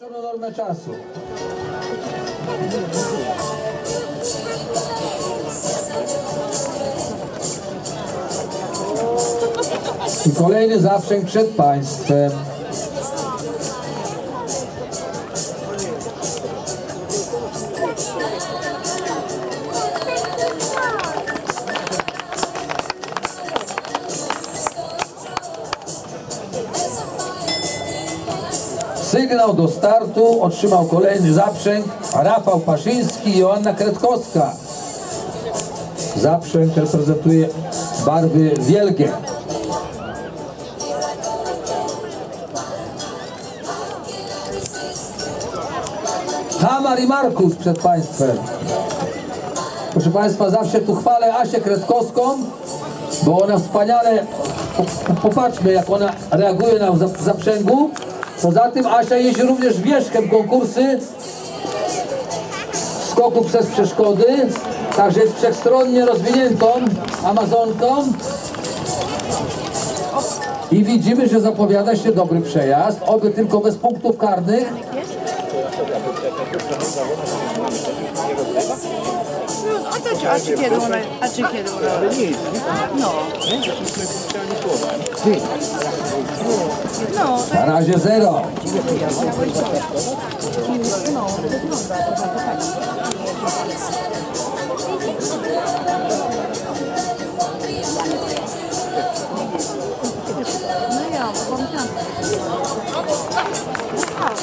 normę czasu. I kolejny zaprzęg przed Państwem. Sygnał do startu otrzymał kolejny zaprzęg Rafał Paszyński i Joanna Kretkowska. Zaprzęg reprezentuje barwy wielkie. Tamar i Markus przed Państwem. Proszę Państwa, zawsze tu chwalę Asię Kretkowską, bo ona wspaniale, po- popatrzmy jak ona reaguje na zap- zaprzęgu. Poza tym Asia jeździ również wierzchem konkursy skoku przez przeszkody, także jest wszechstronnie rozwiniętą Amazonką. I widzimy, że zapowiada się dobry przejazd, oby tylko bez punktów karnych. No, a czy kiedy ona, a czy kiedy ona? No. Na razie zero.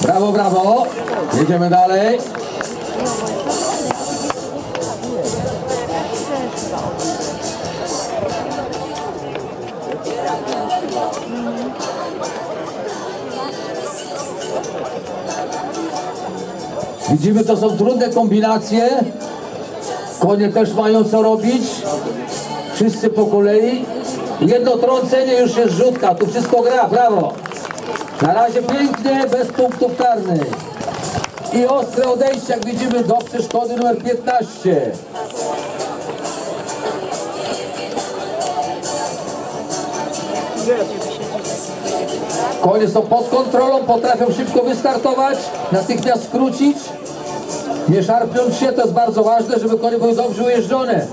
Brawo, brawo. Jedziemy dalej. Widzimy, to są trudne kombinacje. Konie też mają co robić. Wszyscy po kolei. Jedno trącenie już jest rzutka. Tu wszystko gra, brawo. Na razie pięknie, bez punktów karnych. I ostre odejście, jak widzimy, do przeszkody numer 15. Konie są pod kontrolą, potrafią szybko wystartować, natychmiast skrócić. Nie szarpiąc się, to jest bardzo ważne, żeby konie były dobrze ujeżdżone.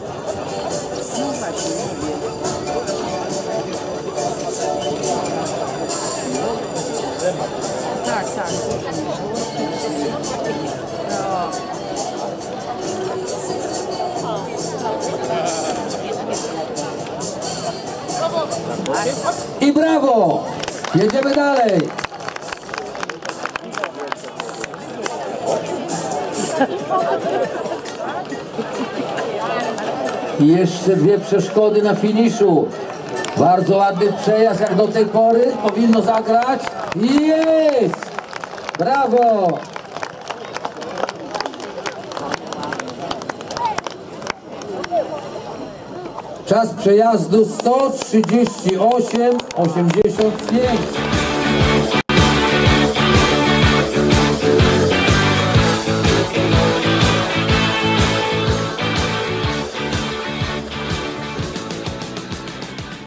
I brawo! Jedziemy dalej. I jeszcze dwie przeszkody na finiszu. Bardzo ładny przejazd jak do tej pory. Powinno zagrać. Jest! Brawo! Czas przejazdu 138,85.